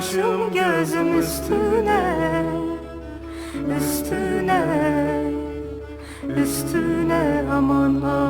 başım gözüm üstüne Üstüne Üstüne aman aman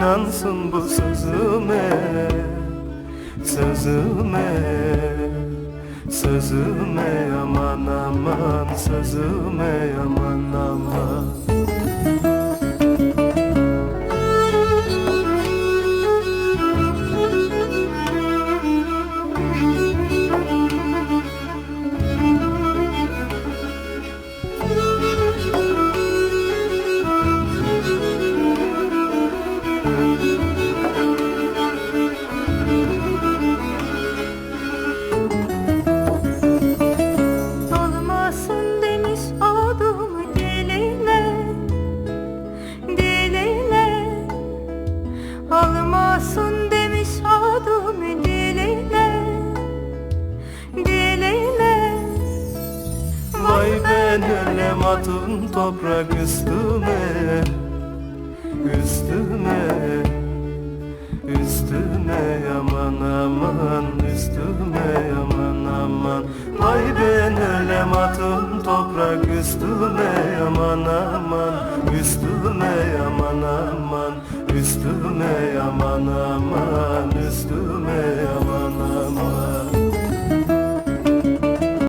inansın bu sözüme Sözüme Sözüme aman aman Sözüme aman aman Ölem atın toprak üstüme Üstüme Üstüme aman aman Üstüme aman aman. Vay ben ölem atın toprak üstüme aman aman Üstüme aman aman Üstüme aman aman Üstüme aman